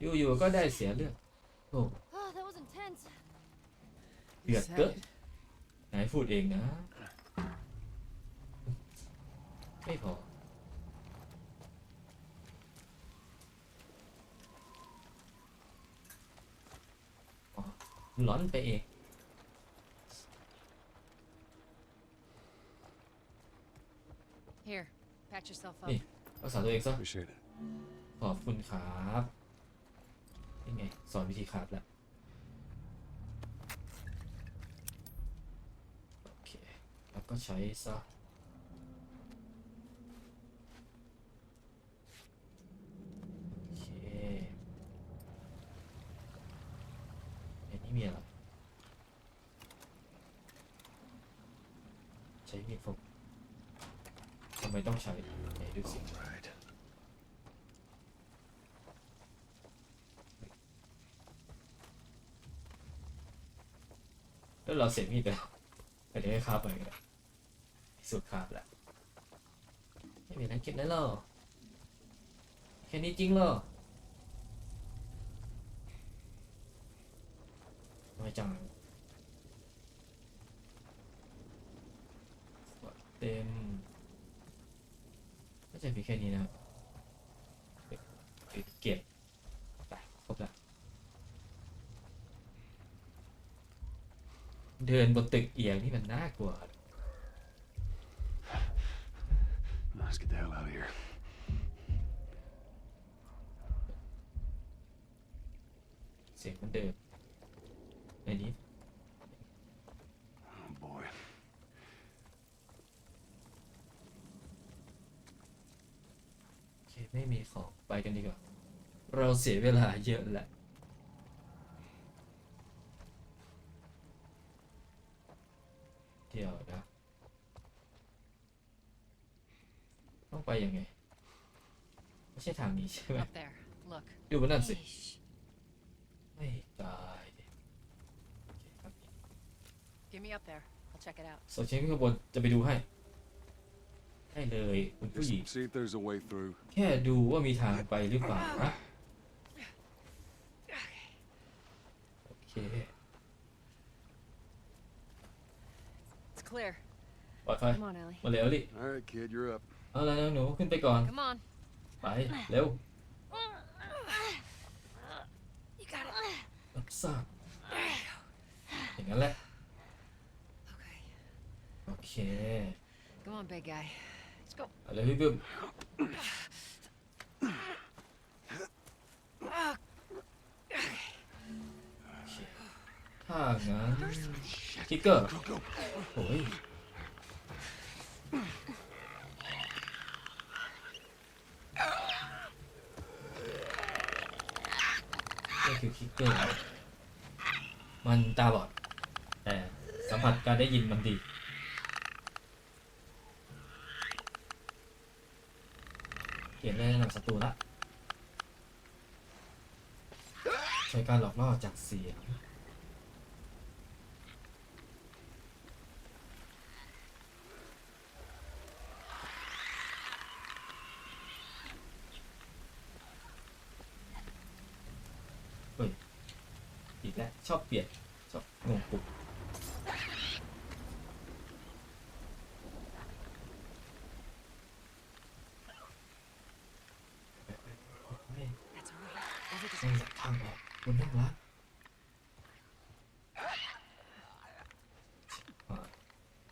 อยู่ๆก็ได้เสียเลือดโอ้ Oh, that was intense. เดือดเกินไหนพูดเองนะ ไม่พออ๋อร้อนไปเอง Here, patch yourself up. นี่รักษาตัวเองซะ Appreciate it. ขอบคุณครับ นี่ไง สอนวิธีครับแล้วโอเค แล้วก็ใช้ซะโอเคอันนี้มีอะไรใช้มีดฟกทำไมต้องใช้ไหนดูสิ แล้วเราเสียมีดไปแล้วไปเดี๋ยวให้คาบไปกันสุดคาบแหละไม่มีนักเก็บได้หรอแค่นี้จริงเหรอไม่จังเต็มก็จะมีแค่นี้นะครับเก็บไปครบแล้ว เดิน บนตึกเอียงนี่มันน่ากลัว Let's get the hell out of here. เสียงมันเดินในนี้ Oh boy. โอเคไม่มีของไปกันดีกว่า เราเสียเวลาเยอะแหละ เดี๋ยวนะ ต้องไปยังไง ไม่ ใช่ทางนี้ใช่ไหม Up there. Look. ดูบนนั่นสิ Yeesh. ไม่ตายดิโอเคครับ Get me up there. I'll check it out. โซเชียลข้างบนจะไปดูให้ได้เลยคุณผู้หญิง Just see if there's a way through. แค่ดูว่ามีทางไปหรือเปล่านะโอเค It's clear. ปลอดภัย Come on, Ellie. มาเร็วดิ All right, kid, you're up. เอาละหนูขึ้นไปก่อน Come on. ไป เร็ว You got it. รับทราบอย่างนั้นแหละ Okay. โอเค Come on, big guy. Let's go. เอาเลยพี่บึ้มโอเคถ้างั้นคิกเกอร์ Go, go. โอ้ย คือคิกเกอร์มันตาบอด แต่สัมผัสการได้ยินมันดีเขียนได้ระดับศัตรูละ ใช้การหลอกล่อจากเสียง อีกแล้วชอบเปลี่ยนชอบงงปุ่มเฮ้ย That's all right. Over this ไม่อยากทางออกบนห้องละอ่า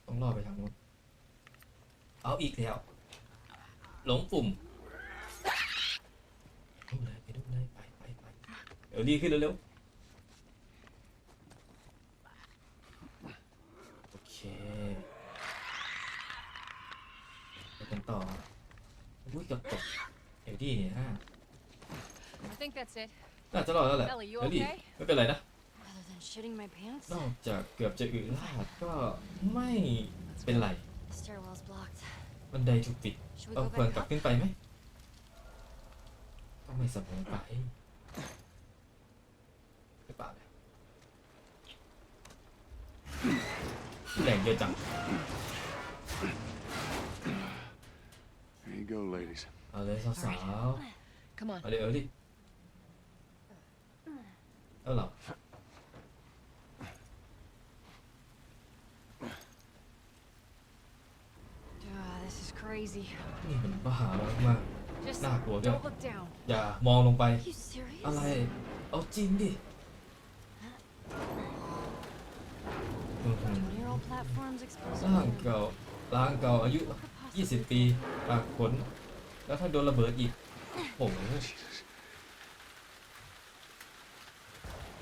ต้องรอไปทางนู้นเอาอีกแล้ว หลงปุ่มดูเลยไปดูเลยไปไปไปเดี๋ยวรีขึ้นเร็วๆโอเคไปกันต่ออุ้ยเกับตกเดี๋ยวดีเนี่ยฮะ I think that's it. น่าจะรอดแล้วแหละ Ellie, you เดี๋ยวดิ okay? ไม่เป็นไรนะ Other than shitting my pants, นอกจากเกือบจะอึลาดก็ไม่เป็นไร the stairwell's blocked. บันไดถูกปิด Should we เรา go ควร back กลับ up? ขึ้นไปไหมต้องไม่เสมอไปหรือเปล่าเนี่ยแรงเยอะจัง There you go, ladies. เอาเลยสาว Come ๆ on. เอาเลยเอาดิ แล้วเหรอ Ah, this is crazy. นี่มันบ้ามาก Just Nah, well, don't go. look down. ๆอย่ามองลงไป Are you serious? อะไร เอาจริงดิอื้อหือ Twenty-year-old platforms exposed. ร่าง to- เก่าร่างเก่าอายุ What could possibly 20 ปีปากผลแล้วถ้าโดนระเบิดอีกโอ้โห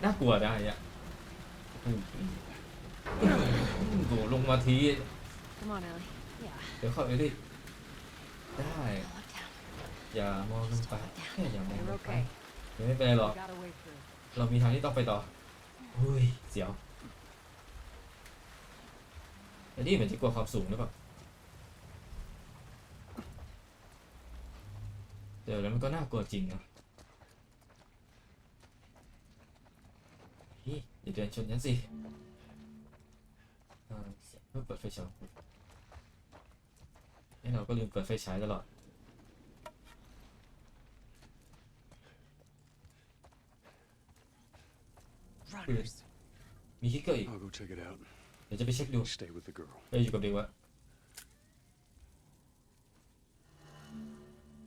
น่ากลัวได้อะอืมโดดลงมาที Come on, Ellie. Yeah. เดี๋ยวเข้าเอลิได้ Don't look down. อย่ามองลงไปแค่อย่ามองล You're งไป okay. เดี๋ยวไม่เป็นไรหรอก Got a way through. เรามีทางที่ต้องไปต่อเฮ้ย เสียวแต่นี่เหมือนจะกลัวความสูงหรือเปล่า เดี๋ยวแล้วมันก็น่ากลัวจริงนะนี่ อย่าเดินชนฉันสิอ่าเสียงเพิ่งเปิดไฟฉายนี่เราก็ลืมเปิดไฟฉายตลอด Runners. มีคิกเกอร์อีก I'll go check it out. เดี๋ยวจะไปเช็คดู Stay with the girl. ไปอยู่กับเด็กวะ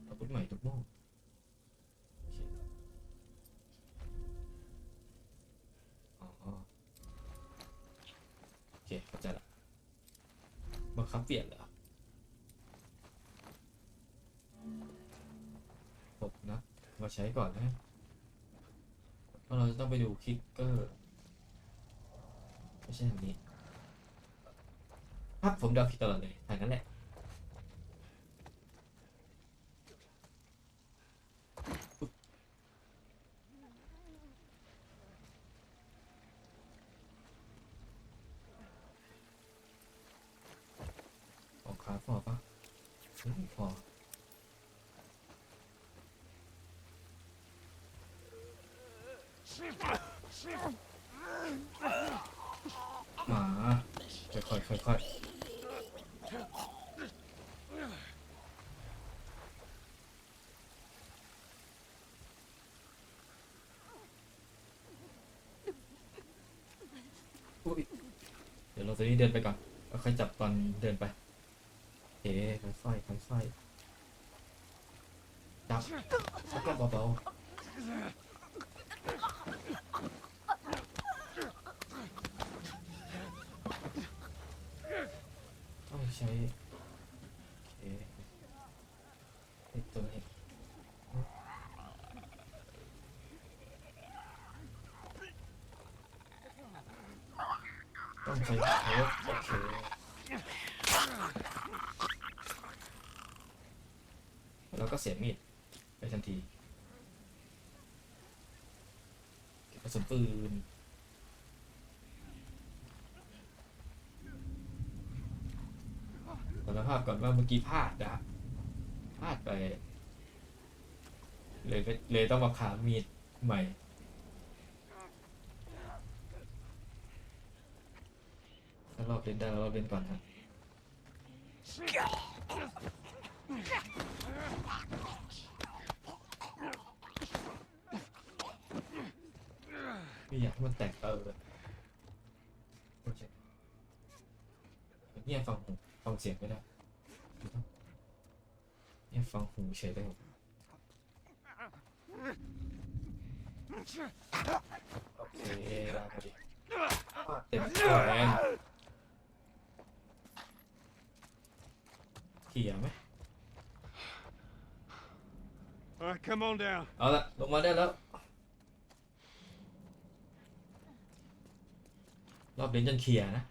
อาวุธใหม่ทุกโม่ บังคับเปลี่ยนเหรอผมนะ มาใช้ก่อนนะเพราะเราจะต้องไปดูคิกเกอร์ไม่ใช่ทางนี้ ครับผมเดาผิดตลอดเลยทางนั้นแหละอุ๊ยออกขาพอปะเฮ้ยพอ มาค่อยๆค่อยๆอุ๊ยเดี๋ยวเราตัวนี้เดินไปก่อนแล้วค่อยจับตอนเดินไปเอ๊ค่อยๆค่อยๆจับแล้วก็เบาๆต้องใช้โอเคไอ้ตัวนี้ต้องใช้เทปโอเคแล้วก็เสียมีดไปทันทีเก็บกระสุนปืนารภาพก่อนว่าเมื่อกี้พลาดนะพลาดไป เลยเลยต้องมาขามีดใหม่ ถ้ารอบเล่นได้เรารอบเล่นก่อนฮะไม่อยากให้มันแตกเออเคเนี่ยฟังหู ฟังเสียงไม่ได้เนี่ยฟังหูเฉยได้ผมโอเคได้พอดีเต็มแขนเขี่ยไหม All right, come on down. เอาละลงมาได้แล้ว รอบเล่นจนเคลียร์นะ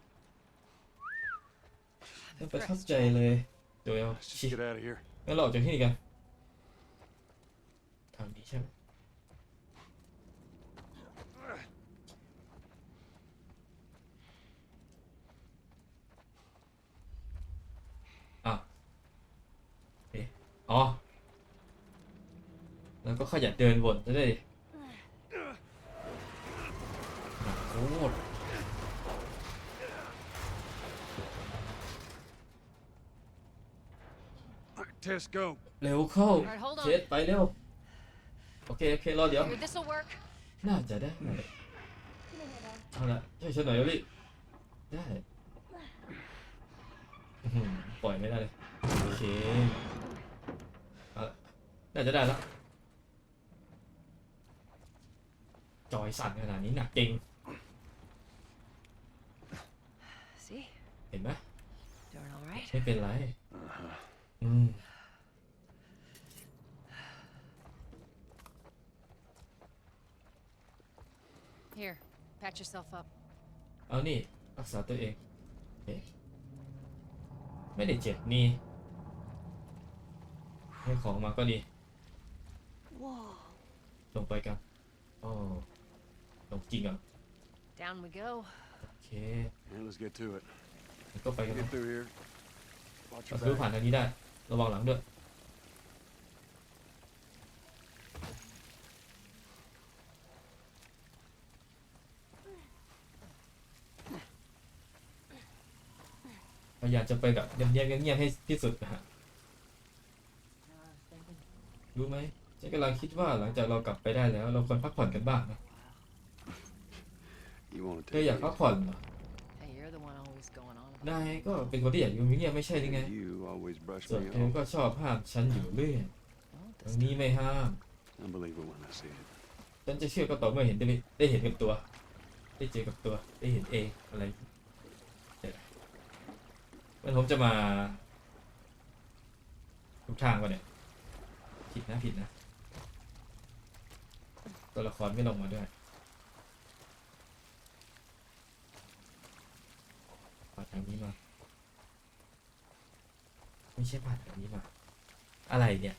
ไม่ไปเข้าใจเลยเดี๋ยวเอา Let's just ชิ get out of here. งั้นเราออกจากที่นี่กันทางนี้ใช่ไหมอ้าวเอ๊ะอ๋อ แล้วก็ขยันเดินวนจะได้โอ้โห All right, Tess, go. เร็วเข้า Alright, hold on. เช็ดไปเร็ว โอเค โอเค รอเดี๋ยว Here, this'll work. น่าจะได้เอาละช่วยฉันหน่อยลิได้อื้อหือปล่อยไม่ได้เลย โอเคเอาละน่าจะได้แล้ว จอยสั่นขนาดนี้หนักจริง See? เห็นไหม Doing all right? ไม่เป็นไร อืม Here, patch yourself up. เอานี่รักษาตัวเองเอ๊ะไม่ได้เจ็บนี่ ให้ของมาก็ดี Whoa. ลงไปกันโอ้ลงจริงอะ Down we go. โอเค Yeah, let's get to it. งั้นก็ไปกัน Get นะ through here. Watch เรา your ซื้อ back. ผ่านทางนี้ได้ ระวังหลังด้วย พยายามจะไปแบบเงียบๆเงียบๆให้ที่สุดนะฮะรู้ไหมฉันกำลังคิดว่าหลังจากเรากลับไปได้แล้ว เราควรพักผ่อนกันบ้างนะ You want to เธอ take อยาก it พักผ่อนเหรอ Hey, you're the one always going on. นายก็เป็นคนที่อยากอยู่เงียบๆไม่ใช่หรือไง easy. You always brush ส่วน me เธอ off. ก็ชอบห้ามฉันอยู่เรื่อย Well, ตรง this นี้ไม่ห้าม I believe it when I see it. ฉันจะเชื่อก็ต่อเมื่อเห็นได้ได้เห็นกับตัว ได้เจอกับตัวได้เห็นเองอะไรเดี๋ยวนะ มันผมจะมาทุกทางวะเนี่ย ผิดนะผิดนะ ตัวละครไม่ลงมาด้วยผ่านทางนี้มา ไม่ใช่ผ่านทางนี้มา อะไรเนี่ย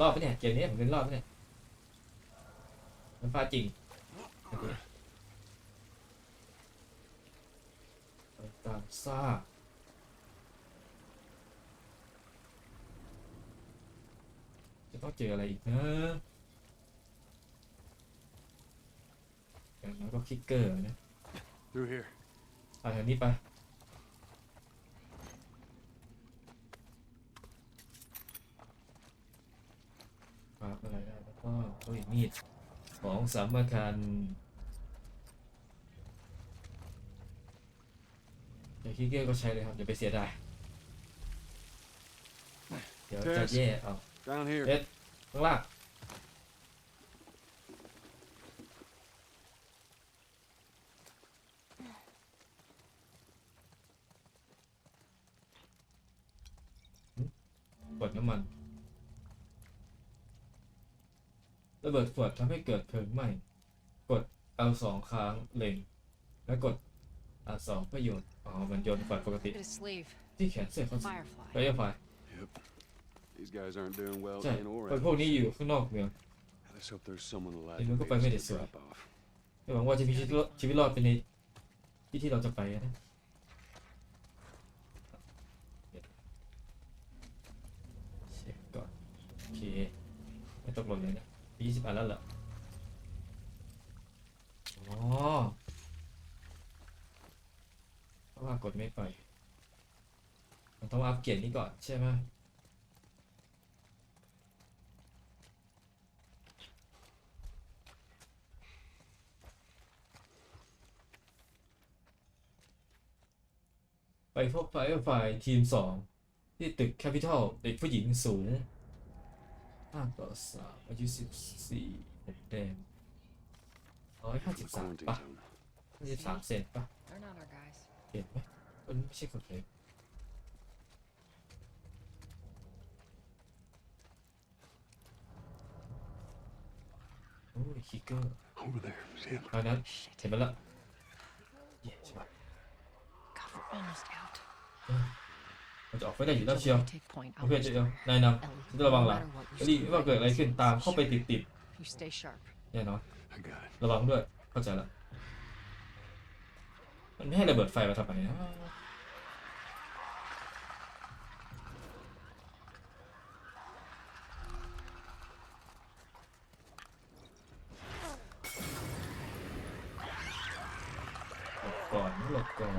รอบปะเนี่ย เกมนี้ผมเป็นรอบปะเนี่ยมันฟ้าจริงตามซ่าจะ ต้องเจออะไรอีกนะอย่างน้อยก็คิกเกอร์นะ Through here. เอาทางนี้ไป ครับอะไรได้แล้วก็โอ้ยมีดของสำคัญเดี๋ยวคิกเกอร์ก็ใช้เลยครับอย่าไปเสียดายเดี๋ยวจะแย่เอา Down here. เอ็ด ข้างล่างหึกดน้ำมันระเบิดขวดทำให้เกิดเพลิงไหม้ กด L สองค้างเล็ง แล้วกด R สองเพื่อโยนอ๋อมันโยนขวดปกติ Look at his sleeve. ที่แขนเสื้อเขา Firefly. ไฟไฟ Yep. These guys aren't doing well ใช่ in or คน out. พวกนี้อยู่ข้างนอกเมือง Let's hope there's someone alive Thì who nó có made phải us mấy to để sửa. drop off. หวังว่าจะมีชีวิตรอดชีวิตรอดไปในที่ที่เราจะไปนะเช็คก่อนโอเคไม่ตกหล่นเลยนะยี่สิบอันแล้วเหรออ๋อเพราะว่ากดไม่ไป มันต้องอัปเกรดนี้ก่อนใช่ไหม ไปพบไฟไฟทีมสองที่ตึกแคปิทอลเด็กผู้หญิงสูงห้าต่อสามอายุสิบสี่ผมแดงร้อยห้าสิบสาม Quarantine ปะ zone. ห้าสิบสามเซนปะ They're not our guys. เห็นไหมมันไม่ใช่คนเลยโอ้ยคิกเกอร์ Over there. See him? ตอนนั้น Shit. เห็นมันละเย้ใช่ปะ God, we're almost out. มันจะออกไปได้อยู่แล้วเชียว Take point. โอเคเดี๋ยวนายนำ Ellie, ฉันจะระวังหลัง no matter what, เอ you ลี่ stay ไม่ว่า right เกิดอะไรขึ้นตามเข้าไปติดติด You stay sharp. ๆแน่นอน I got it. ระวังด้วยเข้าใจละมันไม่ให้ระเบิดไฟมาทำไมนะหลบก่อนหลบก่อน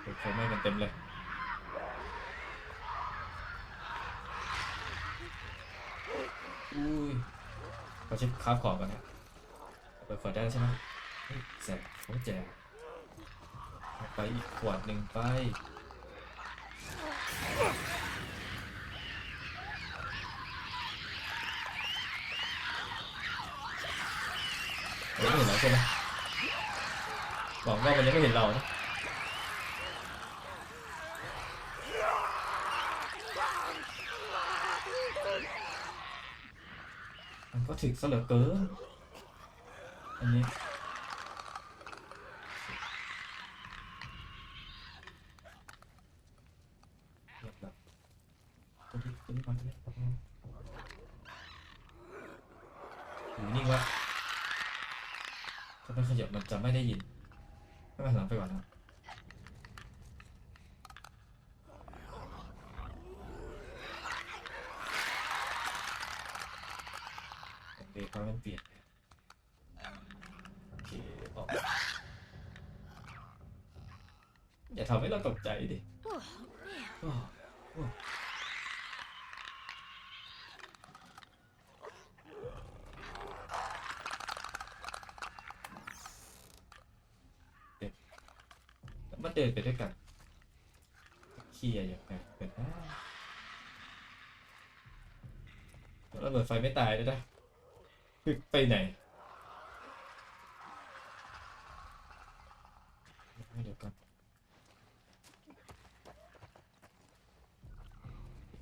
เปิดไฟไหม้กันเต็มเลย อุ้ยเราฟของก่อนนะเปิดขวดได้ใช่ไหมแสบเขาแจกไปอีกขวดหนึ่งไปไม่เห็นเราใช่ไหมหวังว่ามันยังไม่เห็นเรานะมัน ก็ถึกซะเหลือเกินอันนี้เรียบร้อยตัวนี้ตัวนี้มาตัวนี้ตัวนี้อยู่นิ่งไวะ ถ้าไม่ขยับมันจะไม่ได้ยินไม่เป็นหลังไปก่อนนะเด็กเขามันเปลี่ยนโอเคออกอย่าทำให้เราตกใจดิโอ้โอ้แล้ว มาเดินไปด้วยกันเคลียร์อย่างไรเป็นนะแล้วเบิดไฟไม่ตายด้วยนะไปไหนเดี๋ยวกัน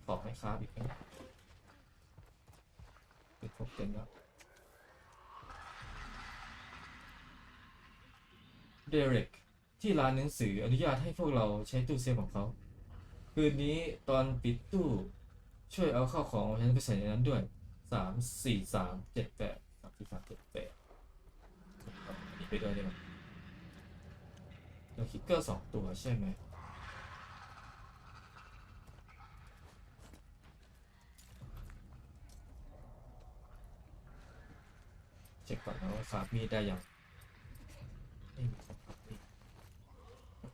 ของไม่ค้าบอีกนะเป็นพวกเต็มแล้ว เดเร็ก ที่ร้านหนังสืออนุญาตให้พวกเราใช้ตู้เซฟของเขา คืนนี้ตอนปิดตู้ ช่วยเอาข้าวของของฉันไปใส่ในนั้นด้วยสามสี่สามเจ็ดแปดสามสี่สามเจ็ดแปดนี่ไปด้วยได้ไหมเราคิกเกอร์สองตัวใช่ไหมเช็คก่อนนะว่าคราฟมีดได้ยังไม่มีของครับ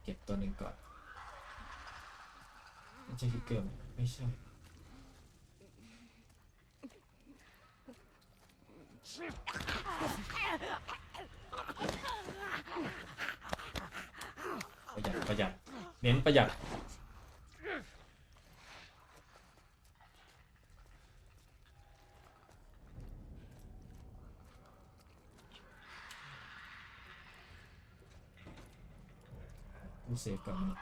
เก็บตัวหนึ่งก่อนมันจะคิกเกอร์ไหมไม่ใช่ ประหยัดประหยัด เน้นประหยัด เซฟก่อนนะ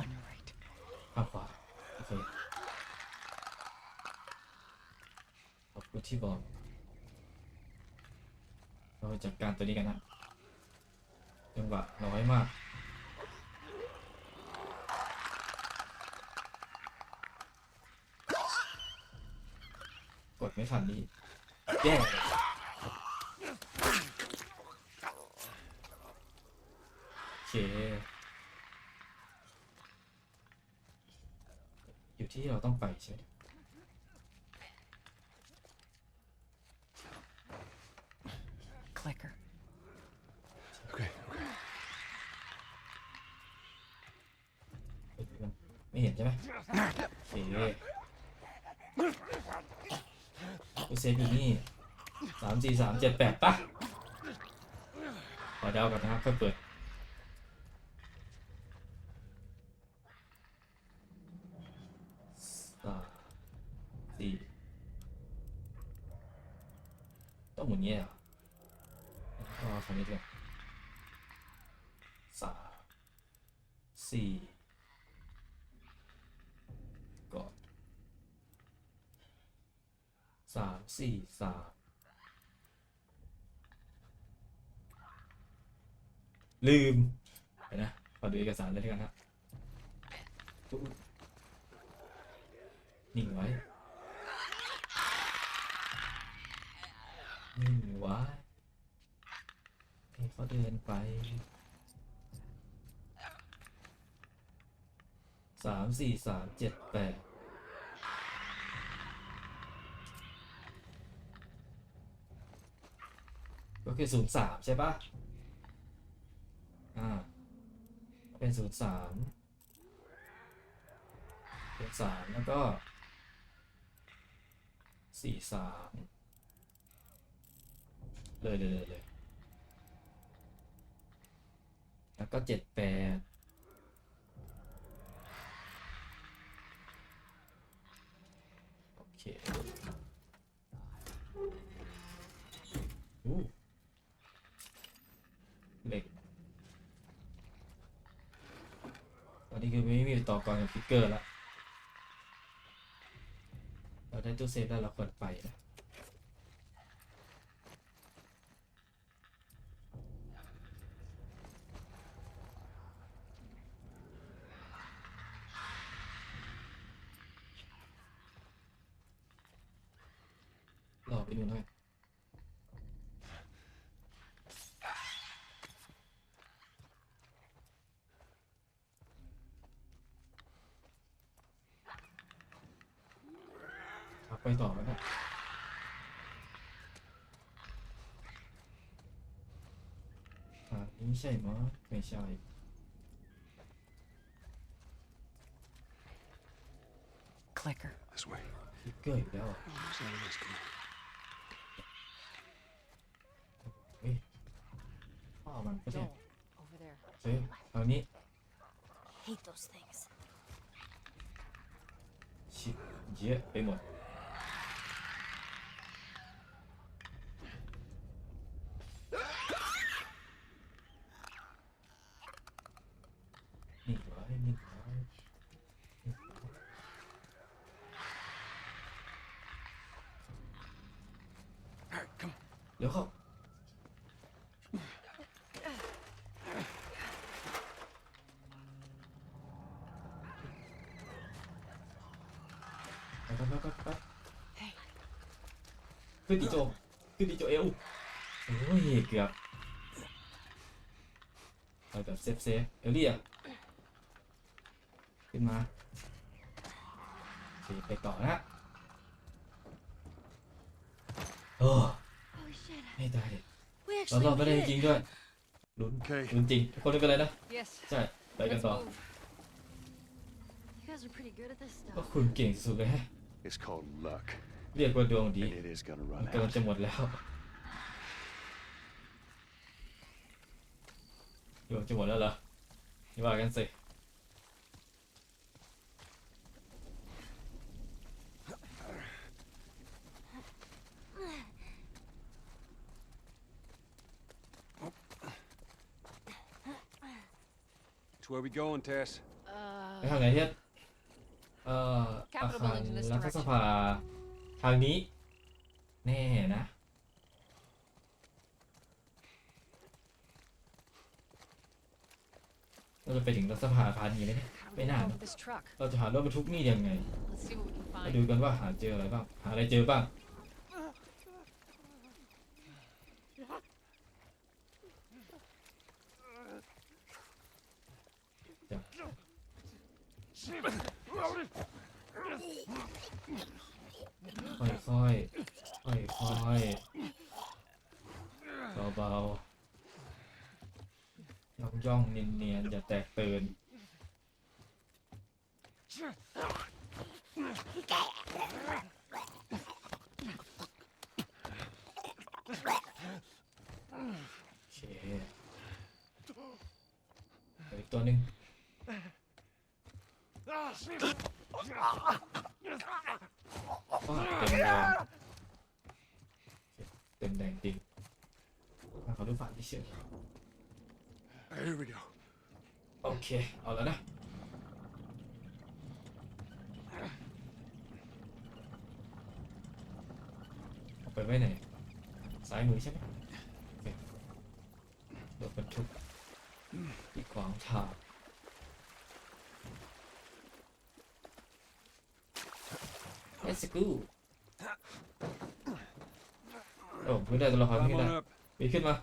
On your right. ข้างขวาโอเคขอบคุณที่บอก เราไปจัดการตัวนี้กันนะจังหวะน้อยมากกดไม่ทันนี่ แย่โอเคอยู่ที่เราต้องไปใช่ไหม Clicker. Okay, okay. ไม่เห็นใช่ไหมโอเคกู เซฟอยู่นี่สามสี่สามเจ็ดแปดปะขอเดาก่อนนะครับค่อยเปิดสามสี่ต้องหมุนเงี้ยเหรอก็คำนี้ด้วยสามสี่ก่อน สามสี่สามลืมไปนะขอดูเอกสารเลยด้วยกันครับนิ่งไว้นิ่งไว้ให้เขาเดินไปสามสี่สามเจ็ดแปด ก็คือศูนย์สามใช่ปะอ่า เป็นศูนย์สามศูนย์สามแล้วก็สี่สามเลยเลยเลยเลยแล้วก็เจ็ดแปดโอเคอู้เหล็ก ต อนนี้คือไม่มีต่อกรกับฟิกเกอร์ละเราได้ตู้เซฟแล้วเรากดไปนะรอไปดูหน่อย ครับไปต่อกันนะอ่านี่ใช่ไหมยไม่ใช่ Clicker. This way. ฟิกเกอร์อีกแล้วอะ Where's all this coming? เฮ้ยพ่อมันก็ใช่ Joel, over there. เฮ้ยเอานี้ Hate those things. ชิบเยอะไปหมด นี่ไว้นี่ไว้ All right, come on. เดี๋ยวเข้าไปไปไปไปไปขึ้นดีโจขึ้นดีโจเอวโอ้ยเกือบไปแบบเซฟเซฟเอลลี่อะขึ้นมาโอเคไปต่อนะโอ้ Holy shit. ไม่ได้ We เรา actually รอดไม่ได้ made จ it. ริงๆด้วยลุ้น Okay. ลุ้นจริงทุกคนไม่เป็นไรนะ Yes. ใช่ ไปกัน Let's ต่อ move. You guys are pretty good at this ก็ stuff. คุณเก่งสุดเลยฮะ It's called luck, เรียกว่าดวงดี and it is gonna มัน run กำลัง out. จะหมดแล้วดวงจะหมดแล้วเหรอนี่ว่ากันสิ It's where we going, Tess? ไปทางไหนเทียนเอ่ออา Capitol คาร buildings in this รัฐส direction. ภาทางนี้ แน่นะ เราจะไปถึงรัฐสภาพานี้ไหมเนี่ย How do we Wait, get nah. over this truck? เราจะหารถบรรทุกนี่ยังไง Let's see what we can มา find. ดูกันว่าหาเจออะไรบ้าง หาอะไรเจอบ้าง ค่อยค่อยค่ อยเบาๆย่องย่องเนียนเนียนๆอย่าแตกตื่น โอเคเหลืออีกตัวหนึ่งว้าเต็มแดงโอเคเต็มแดงจริงมาเขาดูฝันที่เชื่อ Here we go. โอ เคเอาแล้วนะเอาไปไว้ไหนซ้ายมือใช่ไหมโอเครถบรรทุกที่ขวางทาง Let's go โอ้ไม่ได้ตัวละคร Climb ไม่ได้ on up. ปีนขึ้นมา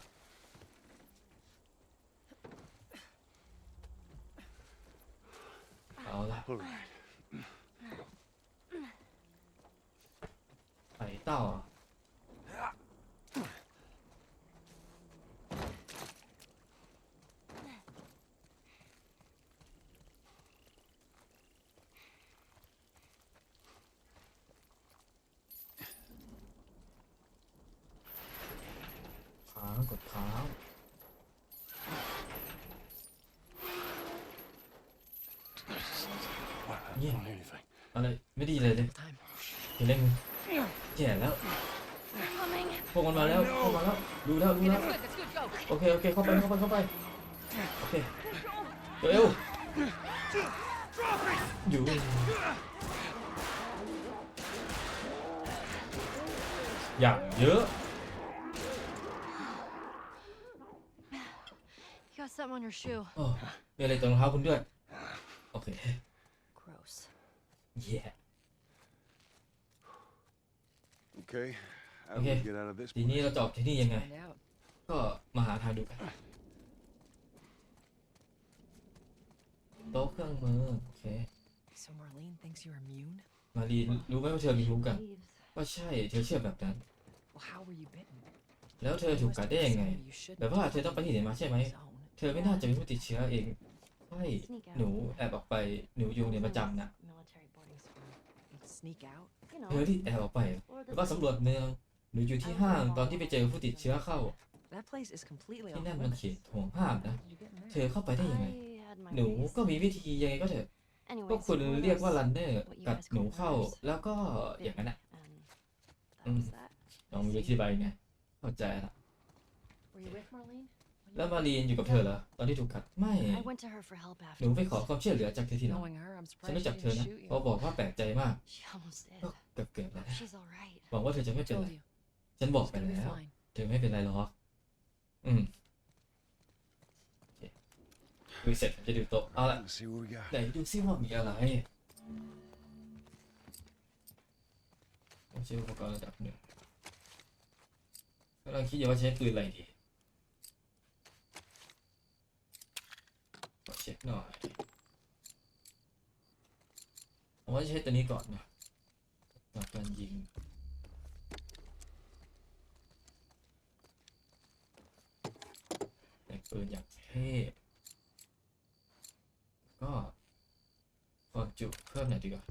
All right. โอเค โอเค เข้าไป เข้าไป เข้าไป โอเค เร็ว อยู่ อย่างเยอะ You got something on your shoe. โอ้มีอะไรตรงรองเท้าคุณด้วย โอเค Gross. เย่ Okay. How do Okay. we get out of this ทีนี้ place? เราจะออกที่นี่ยังไง Find out. ก็มาหาทางดูกันโต๊ะเครื่องมือโอเค So Marlene thinks you're immune? มารีนรู้ไหมว่าเธอมีรู้กัน Leaves. ก็ใช่เธอเชื่อแบบนั้น Well, how were you bitten? แล้วเธอ You ถูก must กัด have ได้ยังไง somebody you shouldn't แบบว่าเธอต้องไปที่ไหนมาใช่ไหม zone. เธอไม่น่าจะเป็นผู้ติดเชื้อเองใช่หนูแอบออกไปหนูอยู่โรงเรียนประจำนะ Military boarding school. You'd sneak out? You เธอ know. ที่แอบออกไป Or หรือว่าสำรวจเมืองหนูอยู่ที่ห้างตอนที่ไปเจอผู้ติดเชื้อเข้า That place is completely ที่ off นั่นมัน limits. เขตห่วงห้ามนะ How did you get in เธ there? อเข้าไปได้ยังไง I had my หนู ways. ก็มีวิธียังไงก็เถอะ Anyway, พวกคุณ so one of เรียกว่า those รันเนอร์ what you กัด guys หนู call เข้า runners แล้วก็อ bit ย่างนั้นอะ and that Mm. was that. ลองดูที่ใบไงเข้าใจละ Were you with Marlene? แล้วมารีนอยู่กับเธอเหรอตอนที่ถูกกัดไม่ I went to her for help หนูไปขอ afterwards. ความช่วยเหลือจากเธอทีหลัง Knowing her, I'm ฉัน surprised รู้ she จักเธอ didn't นะ shoot เขา you. บอกว่าแปลกใจมาก She almost did. ก็เกือบเกือบๆแล้ว She's alright. หวังว่าเธอจะไม่เป็นไร Told you. ฉันบอก She's ไป gonna be แล้ว fine. เธอไม่เป็นไรหรอก อืมโอเคคุยเสร็จผมจะดูโต๊ะเอาละ Let's see what we got. ไหนดูซิว่ามีอะไรผมใช้อุปกรณ์ระดับหนึ่งกำลังคิดอยู่ว่าใช้ปืนอะไรดีขอเช็คหน่อยผมว่าจะใช้ตัวนี้ก่อนนะกับการยิง แต่ง ปืนอย่างเท่ก็ความจุเพิ่มหน่อยดีกว่า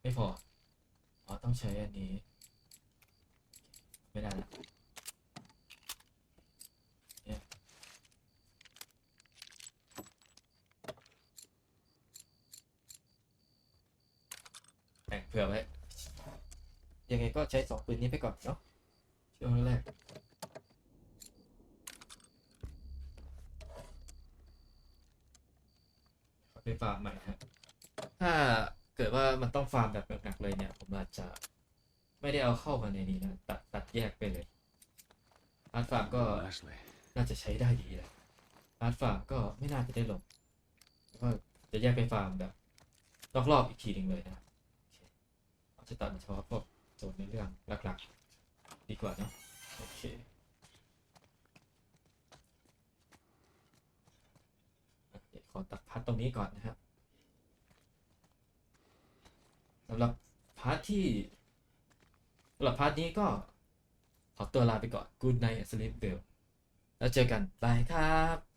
ไม่พออ๋อต้องใช้อันนี้ ไม่ได้ละ แต่งเผื่อไว้ ยังไง ก็ใช้สองปืนนี้ไปก่อนเนาะช่วงแรกขอไปฟาร์มใหม่ฮะถ้าเกิดว่ามันต้องฟาร์มแบบหนักๆเลยเนี่ย ผมอาจจะไม่ได้เอาเข้ามาในนี้นะ ตัดตัดแยกไปเลยอาร์ตฟาร์มก็ Leslie. น่าจะใช้ได้ดีเลยอาร์ตฟาร์มก็ไม่น่าจะได้ลงแล้วก็จะแยกไปฟาร์มแบบรอบๆอีกทีหนึ่งเลยนะโอเคเอาจะตัดเฉพาะพวก โซนในเรื่องหลักๆ ดีกว่าเนอะโอเคขอตัดพาร์ทตรงนี้ก่อนนะครับสำหรับพาร์ทที่สำหรับพาร์ทนี้ก็ขอตัวลาไปก่อน Good night sleep well แล้วเจอกันบายครับ